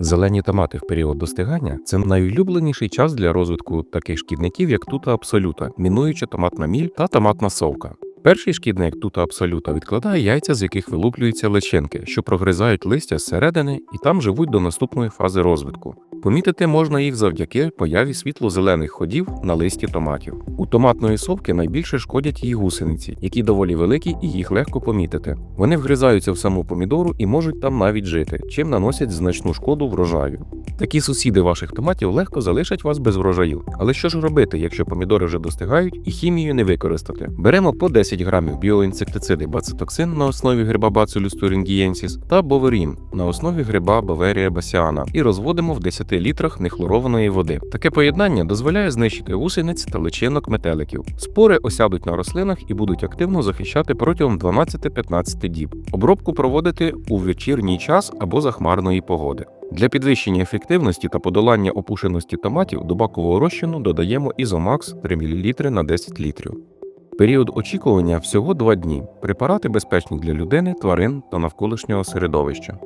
Зелені томати в період достигання це найулюбленіший час для розвитку таких шкідників, як тута абсолюта, мінуюча томатна міль та томатна совка. Перший шкідник тута абсолюта відкладає яйця, з яких вилуплюються личинки, що прогризають листя зсередини і там живуть до наступної фази розвитку. Помітити можна їх завдяки появі світло-зелених ходів на листі томатів. У томатної совки найбільше шкодять її гусениці, які доволі великі і їх легко помітити. Вони вгризаються в саму помідору і можуть там навіть жити, чим наносять значну шкоду врожаю. Такі сусіди ваших томатів легко залишать вас без врожаїв. Але що ж робити, якщо помідори вже достигають і хімію не використати? Беремо по 10 грамів біоінсектициди бацитоксин на основі гриба Bacillus thuringiensis та боверін на основі гриба Баверія басіана і розводимо в 10 літрах нехлорованої води. Таке поєднання дозволяє знищити гусениць та личинок метеликів. Спори осядуть на рослинах і будуть активно захищати протягом 12-15 діб. Обробку проводити у вечірній час або за хмарної погоди. Для підвищення ефективності та подолання опушеності томатів до бакового розчину додаємо Ізомакс 3 мл на 10 літрів. Період очікування всього 2 дні. Препарати безпечні для людини, тварин та навколишнього середовища.